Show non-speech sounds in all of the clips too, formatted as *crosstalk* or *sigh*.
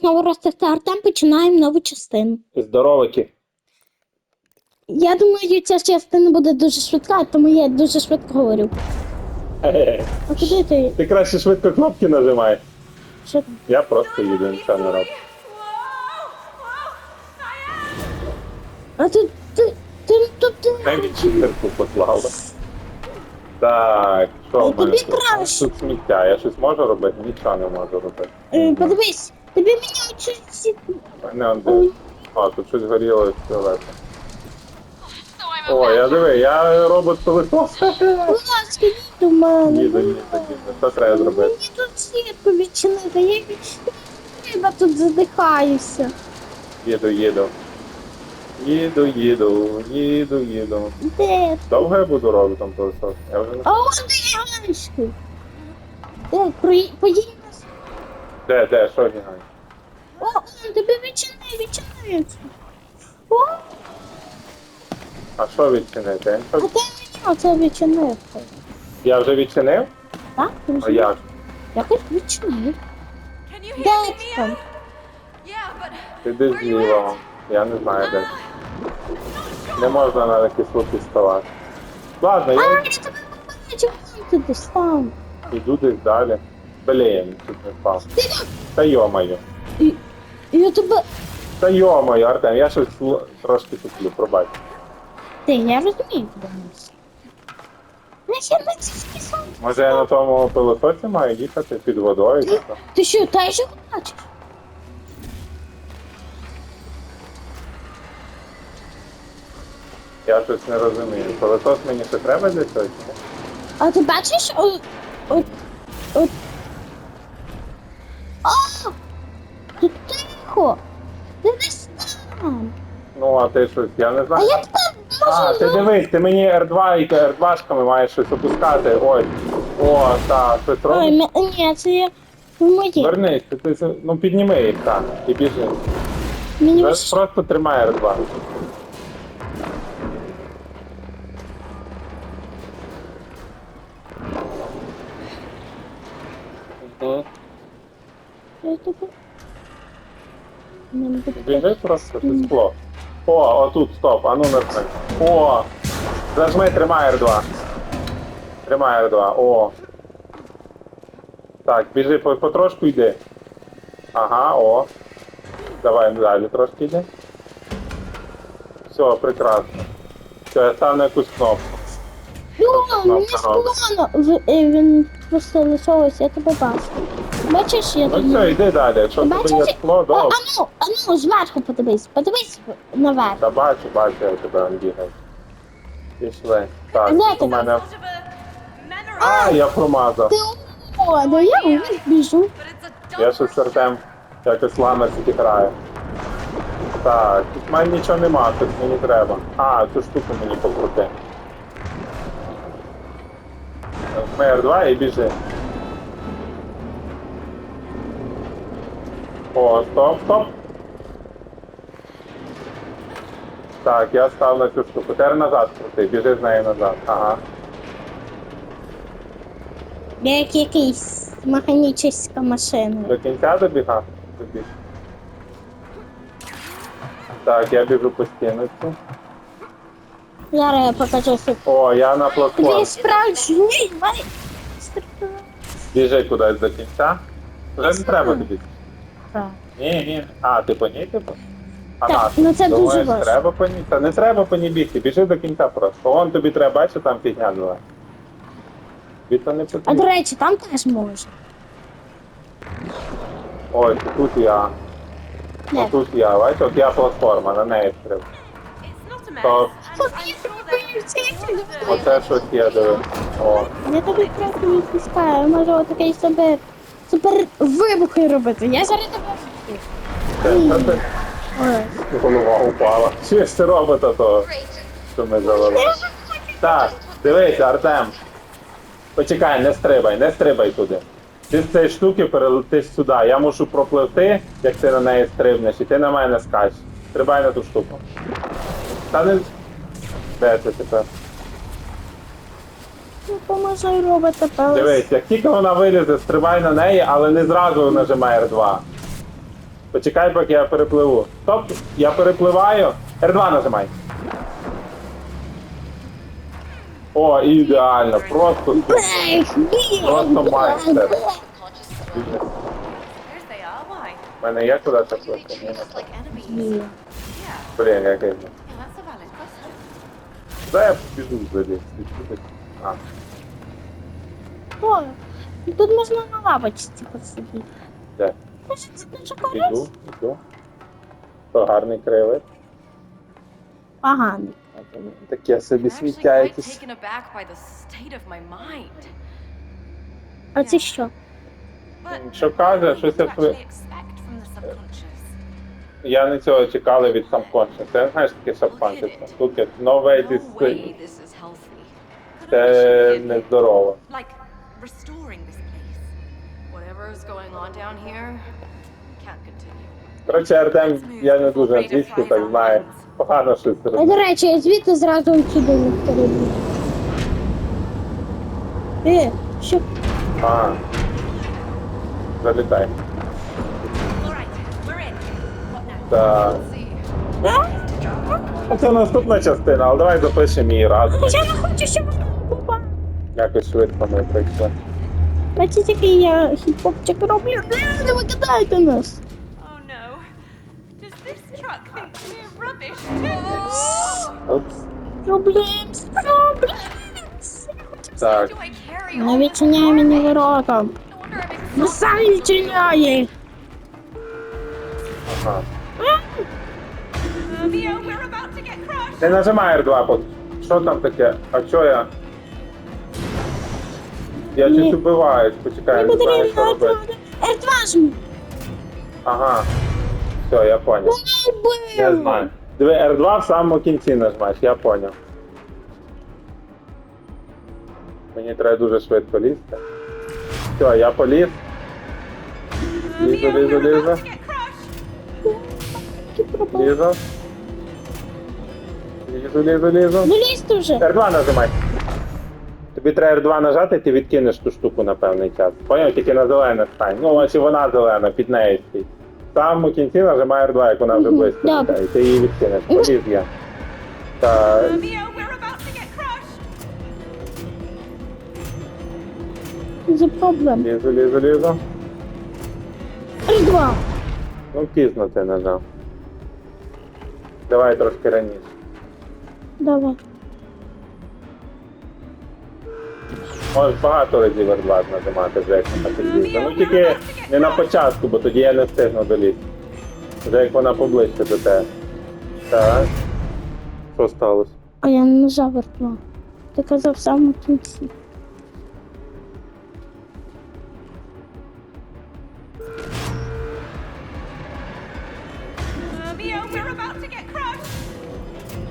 знову ростете Артем, починаємо нову частину. Здоровики. Я думаю, ця частина буде дуже швидка, тому я дуже швидко говорю. А куди ти? Ти краще швидко кнопки нажимай. Що там? Я просто їду, нічого не роблю. А ти, ти, ти, тут ти, Навіть читерку послала. Так, що в мене тобі тут? краще. Тут сміття. Я щось можу робити? Нічого не можу робити. е, подивись, тобі мені он Ой. де. А, тут щось горіло фіолетом. О, я диви, я робот пилосос. Будь ласка, їдь до мене. Їду, їду, їду. Що треба зробити? Мені тут сітку відчинити, я я тут задихаюся. Їду, їду. Їду, їду, їду, їду. Де? Довго я буду роботом пилосос? Я вже не А он де яночки? Де? При... Поїдь. Де, де, що гігань? О, он тебе відчини, відчиняється. О, А що відчинити? Я а нічого- де мені оце відчинив? Я вже відчинив? Так? Ти А вже- як? Якось відчинив. Can you hear Де me, там? Yeah, but Ти десь зліва. Я не знаю де. Не можна на кислоти ставати. Ладно, А, я я тебе побачив, вон ти десь там. йду десь далі. Блін, тут не впав. Та йомаю. І- Я тебе... Та йомаю, Артем, я щось л- трошки туплю, пробач. Ти, я розумію тебе. Мась. Я ще не сам. Може я на тому пилососі маю їхати під водою? чи що? Ти що, теж його бачиш? Я щось не розумію. Пилосос мені ще треба для цього? чи ні? А ти бачиш? О... тихо! Ти десь там! Ну, а ти щось, я не А знаю. я тебе А, можу... ти дивись, ти мені R2 і R2 маєш щось опускати. Ой. О, так, щось Ой, робиш. м- ні, це я... Моє. Вернись, ти, ти, це- ну підніми їх так, і біжи. Мені Зараз виш... Просто тримай R2. Мгм. Я тебе... Біжи просто це скло. О, отут, стоп, а ну нажми. О! Зажми, тримай R2. Тримай R2, о. Так, біжи, по- потрошку йди. Ага, о. Давай далі трошки йди. Все, прекрасно. Все, я став на якусь кнопку. О, мені склоно! Е, Він просто лишилось, я тебе бачу. Бачиш, я Ну все, йди далі. Якщо тебе є Бачиш? скло, О, добре. а ну, а ну, зверху подивись, подивись наверх. Та бачу, бачу, я тебе бігаю. Пішли. Так, Де у ти? мене. А, я промазав. Ти о, ну я вверх біжу. but it's a Я щось Артем якось ламерськи грає. Так, тут в мене нічого нема, тут мені треба. А, цю штуку мені покрути. Мер 2 і біжи. О, стоп, стоп. Так, я став на цю штуку. Тепер назад крути, біжи з нею назад. Ага. Як якийсь механічна машина. До кінця добігав? Добіг. Так, я біжу по стіночку. Зараз я покажу що О, я на платформі. Ти справжній май. Біжи кудись до кінця. Вже не треба тобі. Так. Ні, ні. А, ти по ній типу? А Так, на, ну це дуже думаєш, важко. треба по ній? Та не треба по ній бігти, біжи до кінця просто. Вон тобі треба, бачиш, там фігня була. Тобі то не А до потрібно. речі, там теж можна. Ой, тут я. Де? Отут я, бачиш, от я платформа, на неї треба. It's not a mess. So- and I'm sure that Оце щось є, диви. О. Я тобі трохи не відпускаю, я можу такий супер, вибухи робити. Я зараз тебе. Голова упала. Чи ж це робота того, що ми завели? Так, дивись, Артем. Почекай, не стрибай, не стрибай туди. Ти з цієї штуки перелетиш сюди. Я мушу пропливти, як ти на неї стрибнеш, і ти на мене скачеш. Стрибай на ту штуку. Та не. Де це тепер? Допоможи робити пелес. Дивись, як тільки вона вилізе, стрибай на неї, але не зразу нажимай R2. Почекай, поки я перепливу. Стоп, я перепливаю. R2 нажимай. О, ідеально, просто супер. Просто майстер. У мене є куди це плити? Ні. Блін, який. Дай я піду взагалі. А, О, тут можна на лавочці посидіти. де? Може, це дуже Іду, корисно? іду. То гарний кривий. Поганий. Таке собі I'm actually сміття quite якесь. taken aback by the state of my mind. А це що? But Що каже, what щось do you я actually expect from the subconscious? Я не цього чекали від subconscious. Це знаєш таке subconscious. Тут є no way No this, way this is healthy. Це нездорово. like restoring this place. Whatever is going on down here can't continue. Коротше, Артем, я не дуже англійську, так знаю. Погано щось А, до речі, я звідти зразу сюди не перейду. Е, що? А. Залітай. All right, we're in. What now? Так. See, Це наступна частина, але давай запишемо її разом. Я не хочу, щоб. Якось швидко ми прийшли. Бачите, який я хіп-хопчик роблю? Е, Не викидайте нас. Oh no. Does this truck think we're rubbish *gasps* too? Опс. Проблемс, проблемс. Так. do I carry Не all відчиняй мені ворота. No I'm Ну exhausted. сам відчиняє. Ага. Uh, Mio, we're about to get crushed. Не нажимай R2 поки. Що там таке? А що я? Я щось убиваюсь, почекай, Не знаю, що робити. R2 жму. Ага. Все, я понял. Я знаю. Диви, R2 в самому кінці нажмеш, я понял. Мені треба дуже швидко лізти. Все, я поліз. Лізу, лізу, лізу. Лізу. Лізу, лізу, лізу. Ну лізь вже. R2 нажимай. Тобі треба R2 нажати, ти відкинеш ту штуку на певний час. Поняв, тільки на зелене стань. Ну, чи вона зелена, під нею стій. В самому кінці нажимай R2, як вона вже близько добре. буде, і ти її відкинеш. Поліз я. За проблем. лізу, лізу, лізу. R2. Ну, пізно ти нажав. Давай трошки раніше. Давай. Багато разів R2 нажимати, вже як вона підлізе. Ну тільки не на початку, бо тоді я не встигну долізти. Вже як вона поближче до тебе. Так. Що сталося? А я не нажав R2. Ти казав самому кінці.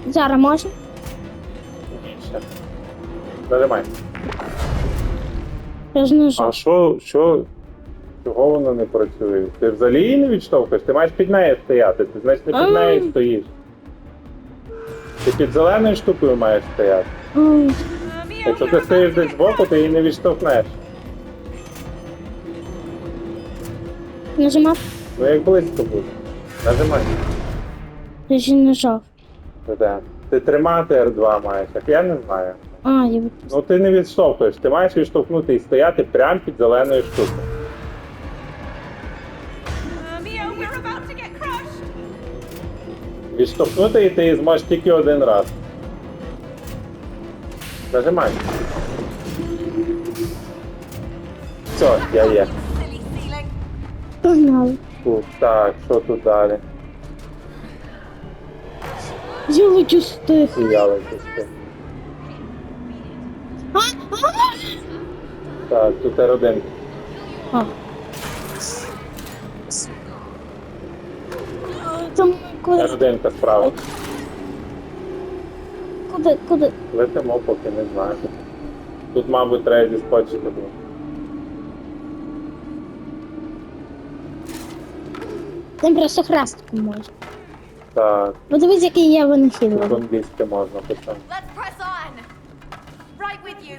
Зараз можна? Ще. Нажимай. Ж А нажав. що, що, чого воно не працює? Ти взагалі її не відштовхуєш? Ти маєш під нею стояти, ти значить не під Ай. нею стоїш. Ти під зеленою штукою маєш стояти. Якщо ти стоїш десь збоку, ти її не відштовхнеш. Нажимав? Ну як близько буде. Нажимай. Я ж нажав. Де? Ти тримати R2 маєш, як я не знаю. А, я відпустив. Ну ти не відштовхуєш, ти маєш відштовхнути і стояти прямо під зеленою штукою. Відштовхнути і ти зможеш тільки один раз. Нажимай. Все, я є. Погнали. Так, що тут далі? Я лечу з тих. І я лечу з. А, а, Так, тут R1. а. Там куди, R1 справа. куди, куди? Летимо, поки не знаю. Тут, мабуть, треба зіскочити. було. Там просто храстку можна. Так, Подивись, який я тут винахідливий. англійське можна писати. Let's press on. Right with you.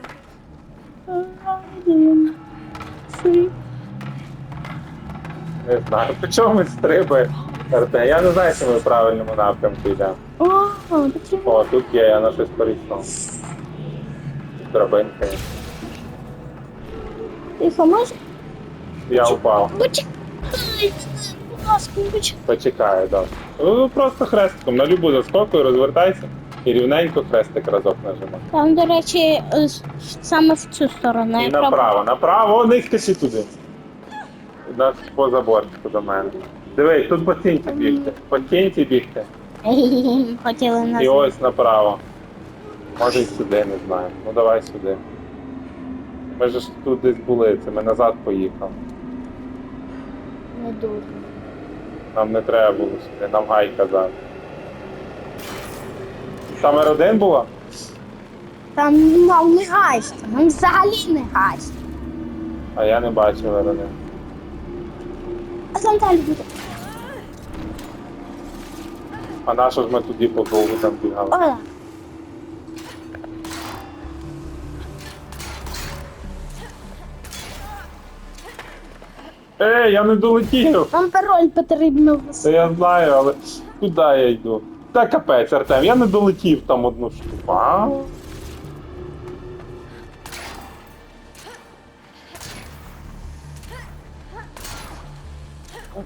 Не знаю. По чому стрибає? Я не знаю, що ми в правильному напрямку йдемо. О. О, тут є, я на щось перейшов. Драбинка. Тихо, може? Я впав. Почекай, будь ласка, почекай. Почекаю, так. Ну, просто хрестиком. На любу заскоку розвертайся і рівненько хрестик разок нажимай. Там, до речі, е, саме в цю сторону. І направо, направо, не скачи туди. На поза бортику до мене. Дивись, тут по стінці бігти. По стінці бігти. *laughs* Хотіли І нас. ось направо. Може й сюди, не знаю. Ну давай сюди. Ми ж тут десь були, це ми назад поїхали. Не дуже. Нам не треба було сюди, нам гай казав. Там R1 було? Там нам не гайся, нам взагалі не гайся. А я не бачив R1. А там далі буде. А на що ж ми тоді по кругу там бігали? Оля. Ей, я не долетів! Нам пароль потрібно. Це я знаю, але куди я йду? Та капець, Артем, я не долетів там одну штуку. А?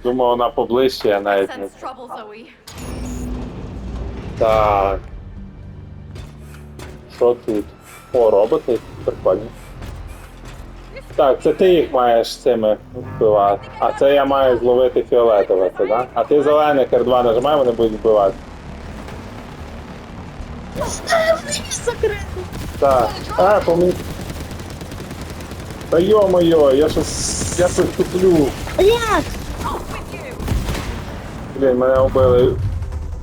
Думаю, вона поближче, я навіть не. Так. Що тут? О, роботи, прикольні. Так, це ти їх маєш цими вбивати. А це я маю зловити фіолетове, це, да? А ти зелений R2 нажимай, вони будуть вбивати. Закрити. Так. А, по мені. Та йо-моє, я щось. Я щось туплю. Як? Блін, мене вбили.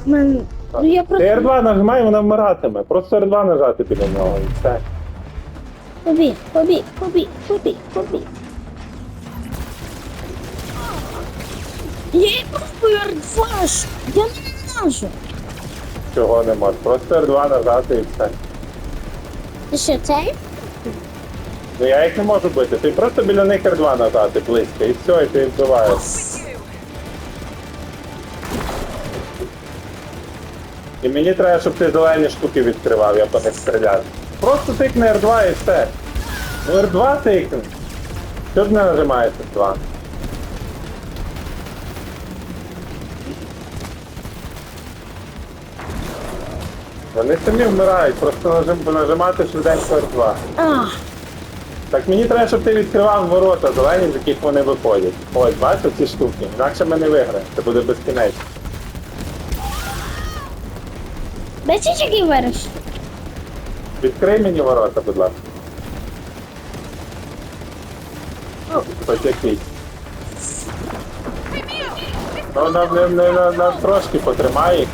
Мен... Ну я Ти просто R2 нажимай, вона вмиратиме. Просто R2 нажати біля нього і все. побіг, побіг, побіг, побіг, побіг. Я і пробую рфаш. Я не можу. Чого не можеш. Просто R2 нажати і все. Ти що, цей? Ну я їх не можу бити. Ти просто біля них R2 нажати близько, і все, і ти їх вбиваєш. І мені треба, щоб ти зелені штуки відкривав, я по них стріляв. Просто тикни R2 і все. Ну R2 тикни. Що ж не нажимаєш R2? Вони самі вмирають, просто нажим, нажимати швиденько R2. А, Так мені треба, щоб ти відкривав ворота зелені, з яких вони виходять. Ось, бачиш ці штуки. Інакше ми не виграємо. Це буде безкінечно. бачиш, який виріш? Відкрий мені ворота, будь ласка. Хоч якийсь. Ну, нам, не, не, на, на, трошки потримай їх.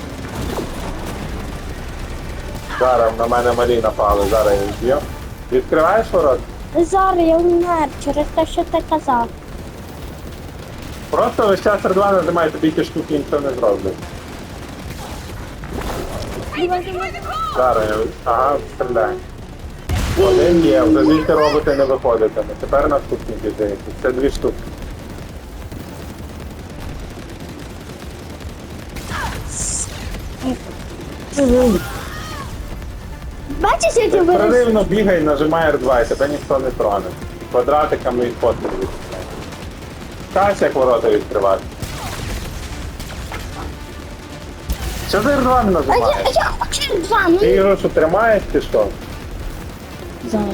Зараз на мене малі напали, зараз я їх б'ю. Відкриваєш ворота? Зараз я вмер через те, що ти казав. Просто весь час R2 нажимай, тобі ті штуки нічого не зроблять. Зараз я ага, стріляй. Один є, вже звідти роботи не виходитиме. Тепер наступні біжить. Це дві штуки. Бачиш, який? Проривно бігай, нажимай R2 і тебе ніхто не троне. Квадратиками і фотки відкривай. Кась, як ворота відкривати. Що ти R2 не А я, нажимаєш? я хочу два, ну Ти його що тримаєш чи що? Зараз.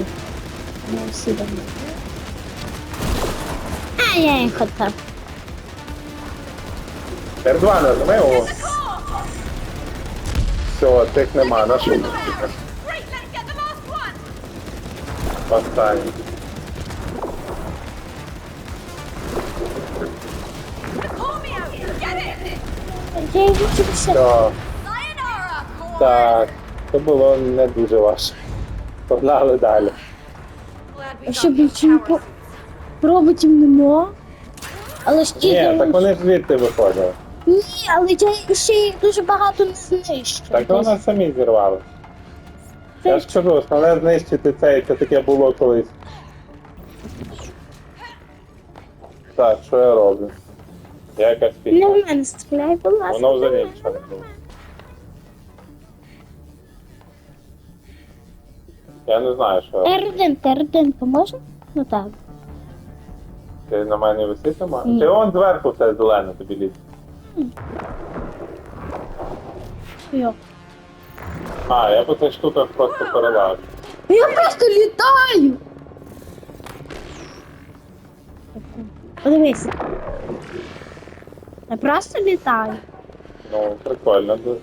Ну, всі давно. А, я їх хотів. R2 нажимай, о. Все, тих нема, на? Great, let's get the last Я Core. Так, це було не дуже важко. Погнали далі. А these більше не по... роботів нема? Але ж ті... Ні, так вони звідти виходили. Ні, але я ще їх дуже багато не знищу. Так вони самі зірвали. Я ж кажу, основне знищити цей, це таке було колись. Так, що я роблю? Я якась Не в мене стріляй, будь ласка. Воно взагалі нічого не було. Я не знаю, що Р1, Р1 поможе? Ну так. ти на мене виситиме. Ні. Ти он зверху все зелене тобі ліс. Йо. А, я по цих штуках просто перелажу. Я просто літаю! Подивись. Я просто літаю. Ну, прикольно дуже.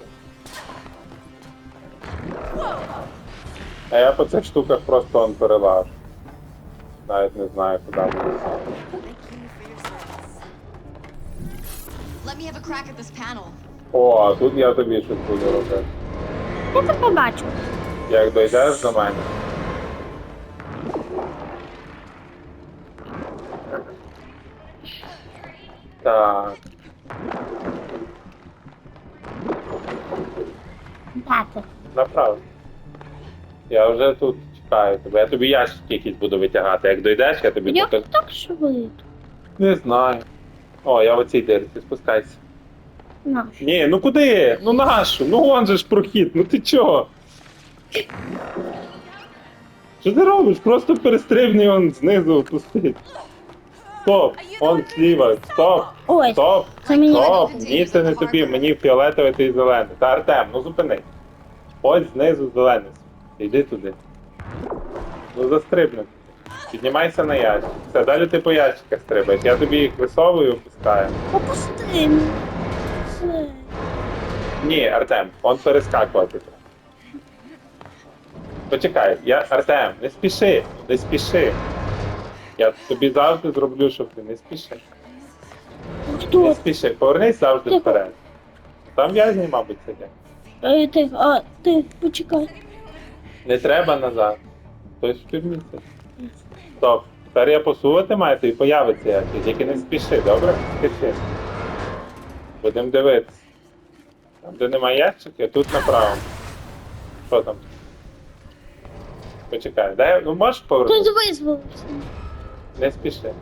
А я по цих штуках просто он перелажу. Навіть не знаю, куди буду. Let me have a crack at this panel. О, а тут я тобі щось буду робити. Я це побачу. Як дойдеш до мене. Так, Дати. направо. Я вже тут чекаю тебе. Я тобі ящик якийсь буду витягати. Як дойдеш, я тобі Як покажу. так швидко? Не знаю. О, я в оцій дирці, спускайся. Наш. Ні, ну куди? Ну нашу? Ну вон же ж прохід, ну ти чого? Що ти робиш? Просто перестрибни он знизу опустить. Стоп! Он зліва, стоп! Ой, Стоп! це мені Стоп! Ні, це не тобі, мені фіолетовий ти зелений. Та Артем, ну зупини. Ось знизу зелений. Іди туди. Ну застрибни. Піднімайся на ящик. Все, далі ти по ящиках стрибаєш. Я тобі їх висовую і опускаю. Опусти мене. Ні, Артем, он перескакувати треба. Почекай, я. Артем, не спіши, не спіши. Я тобі завжди зроблю, щоб ти не спіши. Хто? Не спіши, повернись завжди Тихо. вперед. Там в'язні, мабуть, сидять. Ай, ти, а, ти, почекай. Не треба назад. Хтось в тюрмі сидить. Стоп. Тепер я посувати маю, і появиться якийсь, тільки не спіши, добре? Спіши. Будемо дивитися. Де немає ящиків, тут направо. Що там? Почекай, дай, ну можеш повернути? Тут визволився. Не спіши.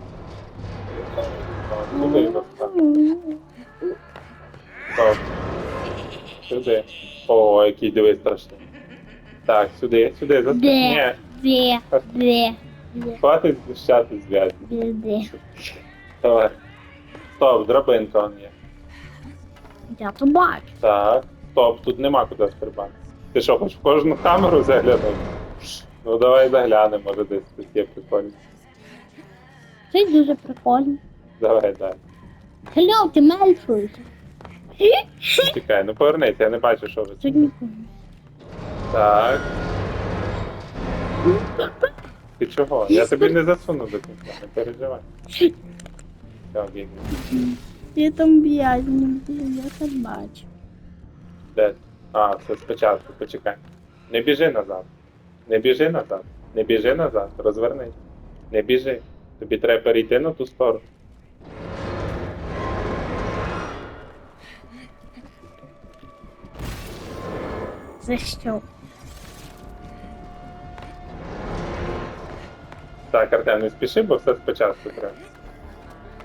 О. Стоп. Сюди. О, який диви страшний. Так, сюди, сюди, за Ні, Де, де, де, хватить знущати зв'язки. де, де. Давай. Стоп, драбинка он є. Я то бачу. Так. Стоп, тут нема куди стрибати. Ти що, хочеш в кожну камеру заглянути? Ну давай заглянемо, може десь тут є прикольно. Це дуже прикольно. Давай, далі. Hello, ти Мельфой. Чекай, ну повернись, я не бачу, що ви. Це нікого. Так. Ти чого? Я тобі не засуну до кінця, не переживай. *laughs* Так, є. Я там в'язні, я там бачу. Де? А, це спочатку, почекай. Не біжи назад. Не біжи назад. Не біжи назад. Розвернись. Не біжи. Тобі треба перейти на ту сторону. За що? Так, Артем, не спіши, бо все спочатку треба.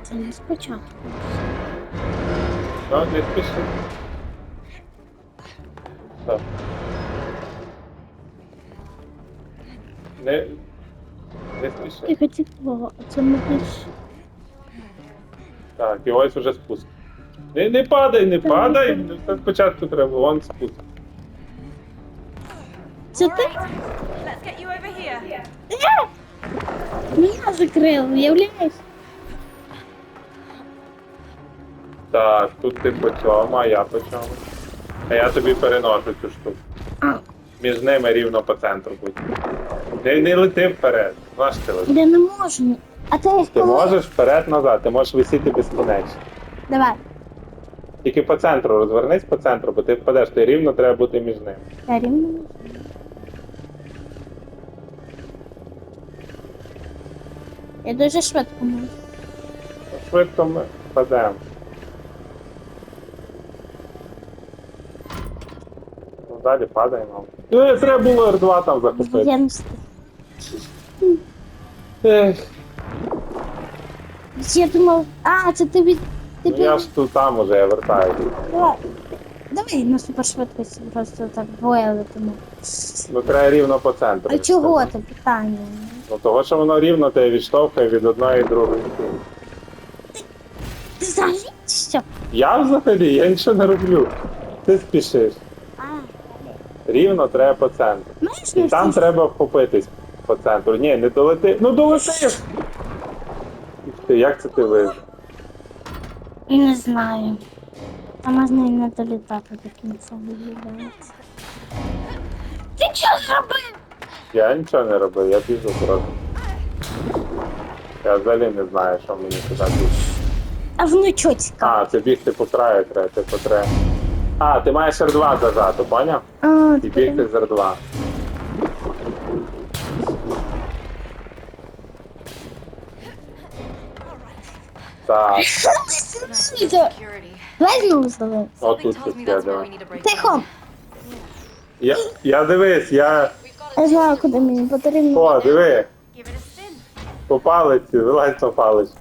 Це не спочатку. Ну, не спіши. Так. Не. Не спіши. Ти хотів того, а це не більше. Так, і ось уже спуск. Не, не падай, не падай. Все спочатку треба, вон спуск. Це ти? Let's get you over here. Мене закрив, уявляєш? Так, тут ти по цьому, а я по цьому. А я тобі переношу цю штуку. Між ними рівно по центру будь. Не, не лети вперед. Наш ти лети. я не можу. А ти Ти коли- можеш вперед-назад, ти можеш висіти безкінечно. Давай. Тільки по центру розвернись по центру, бо ти впадеш, ти рівно треба бути між ними. Я рівно. Я дуже швидко можу. Швидко ми впадемо. Далі падаємо. Е, треба було R2 там захопити. Я не. Ех, Я думав, а, це ти від. Ну я ж тут там уже, я вертаюся. Давай. Давай на супершвидкості просто так вилетимо. Ну треба рівно по центру. А чого це питання? Ну того, що воно рівно тебе відштовхує від одної і другої. Ти взагалі що? Я взагалі, я нічого не роблю. Ти спішиш. Рівно треба по центру. знаєш, І не там всі- треба вхопитись по центру. Ні, не долети. Ну долетиш! Ух ти, Як це ти вижив? Не знаю. А можна і не долітати до кінця виявляється. Ти що зробив? Я нічого не робив, я біжу просто. Я взагалі не знаю, що мені туди бігти. А воно чого цікаво? А, це бігти по краю треба, ти по треба. А, ти маєш R2 зажати, поняв? А, І бігти з R2. Так, отут тут я Тихо. Я, я дивись, я. Я знаю, куди мені потрібно. О, диви, Give it a spin. по палиці, вилазь по палиці.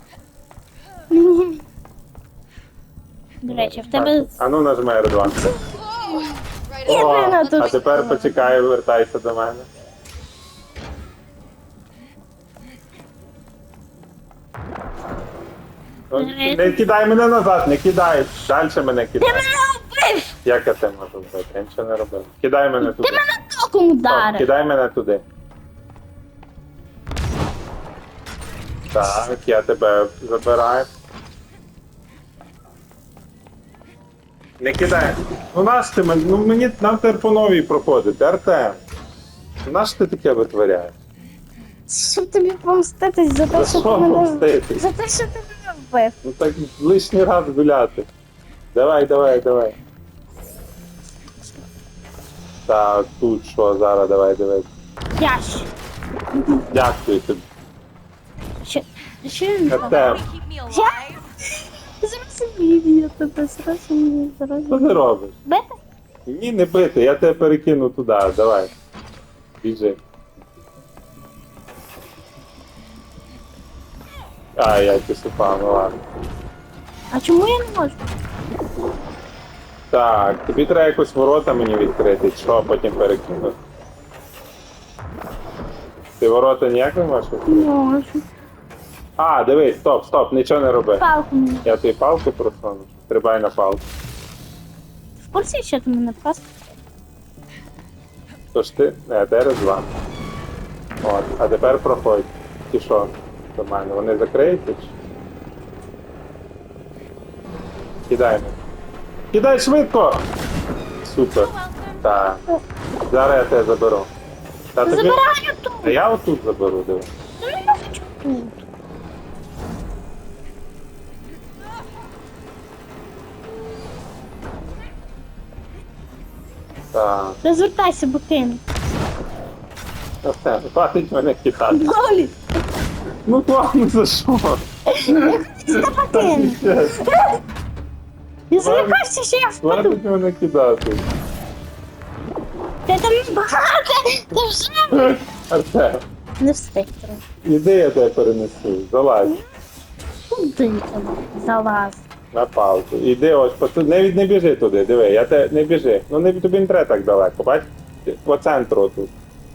До речі, в тебе... А ну нажми R2. Right О, а тепер почекай, вертайся до мене. Ну, Не кидай мене назад, не кидай. Далі мене кидай. Ти мене вбив! Як я це можу зробити? Я нічого не робив. Кидай мене туди. Ти мене током ударив. кидай мене туди. Так, я тебе забираю. Не кидай. Ну наш ти ну мені нам тепер по новій проходити, Артем. Наш ти таке витворяєш? Щоб тобі помститись за те, За що що ти мене помститись? За те, що ти мене вбив. Ну так лишній раз гуляти. Давай, давай, давай. Так, тут що зараз, давай, давай. Ящ. Дякую тобі. Що? Що він? Артем, Keep me alive. Зрозумів я тебе, зрозумів, що зрозумів. ти робиш? Бити? Ні, не бити, я тебе перекину туди, давай. Біжи. А, я пішупав, ну ладно. А чому я не можу? Так, тобі треба якось ворота мені відкрити, що потім перекинути. Ти ворота ніяк не можеш відкрити? Можу. А, дивись, стоп, стоп, нічого не роби. Палку мені. Я тобі палку просуну. Стрибай на палку. В курсі, що ти мене просто? Тож ти, не, зараз два. От, а тепер проходь. Ті що до мене? Вони закриються? чи? Кидай мене. Кидай швидко! Супер. Так. Зараз я тебе заберу. Та тобі... Забираю тут. А я отут заберу, диви. Ну, я хочу тут. Так. Розвертайся, бо кину. Ну все, хватить мене кидати. Голі. Ну ладно, за що? Та покину. Я злякався, що я впаду. Хватить мене кидати. Ти там багато. Ти вже Артем, не встиг трохи. іди я тебе перенесу. Залазь. Куди там залаз? На палку. Іди ось по не, не біжи туди, диви, я те не біжи. Ну не тобі не треба так далеко, бач? По центру тут.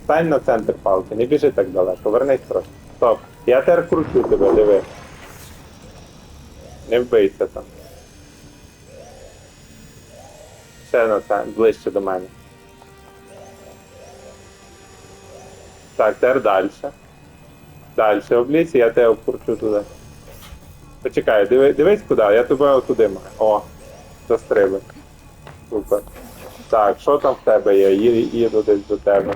Стань на центр палки, не біжи так далеко, вернись трохи. Стоп. Я тепер кручу тебе, диви. Не вбийся там. Ще на центр, ближче до мене. Так, тепер далі. Далі облізь, я тебе вкручу туди. Почекай, диви, дивись куди, я тебе туди маю. О, застрибай. Супер. Так, що там в тебе є? Ї- Їду десь до тебе.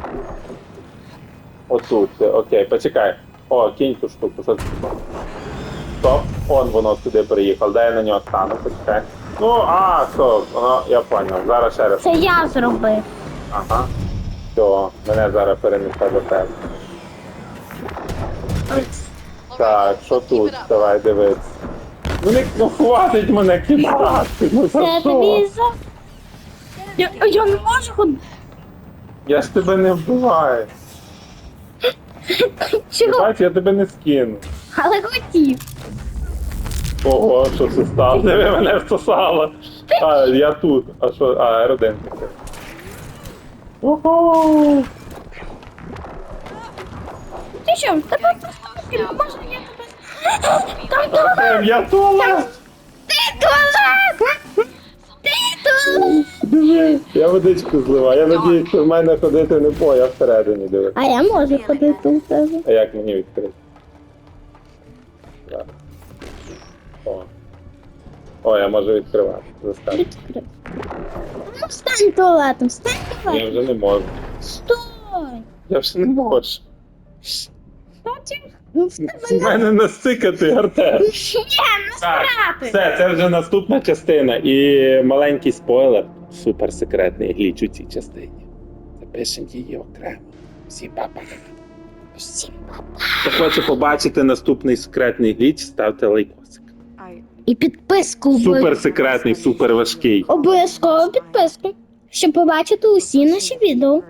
Отут, це, окей, почекай. О, кінь ту штуку, що це? Стоп, он воно сюди приїхав, дай я на нього стану, почекай. Ну, а, стоп, воно, я поняв, зараз ще раз. Це я зробив. Ага. Все, мене зараз перенесе до тебе. Так, що тут? Давай дивись. Ну не ну, хватить мене кидати. Ну за Це що? за. Я, я не можу ходити. Я ж тебе не вбиваю. Ти Чого? Бач, я тебе не скину. Але хотів. Ого, що це стало? Диви, мене всосало. А, я тут. А що? А, R1. Ого! Ти що? Тебе просто може я тебе. Там туалет! Я туалет! Ти туалет! Ти туалет! Диви, я водичку зливаю. Я надіюсь, що в мене ходити не по, я всередині диви. А я можу ходити у тебе. А як мені відкрити? Так. О. О, я можу відкривати. Заставити. Відкрив. Ну, стань туалетом, стань Я вже не можу. Стой! Я вже не можу. Потім ну, в мене настикати, Артем. Ні, не Так, все, це вже наступна частина. І маленький спойлер. Суперсекретний гліч у цій частині. Запишемо її окремо. Всім папа. Всім Хто хоче побачити наступний секретний гліч, ставте лайкосик. І підписку в Суперсекретний, супер важкий. обов'язково підписку, щоб побачити усі наші відео.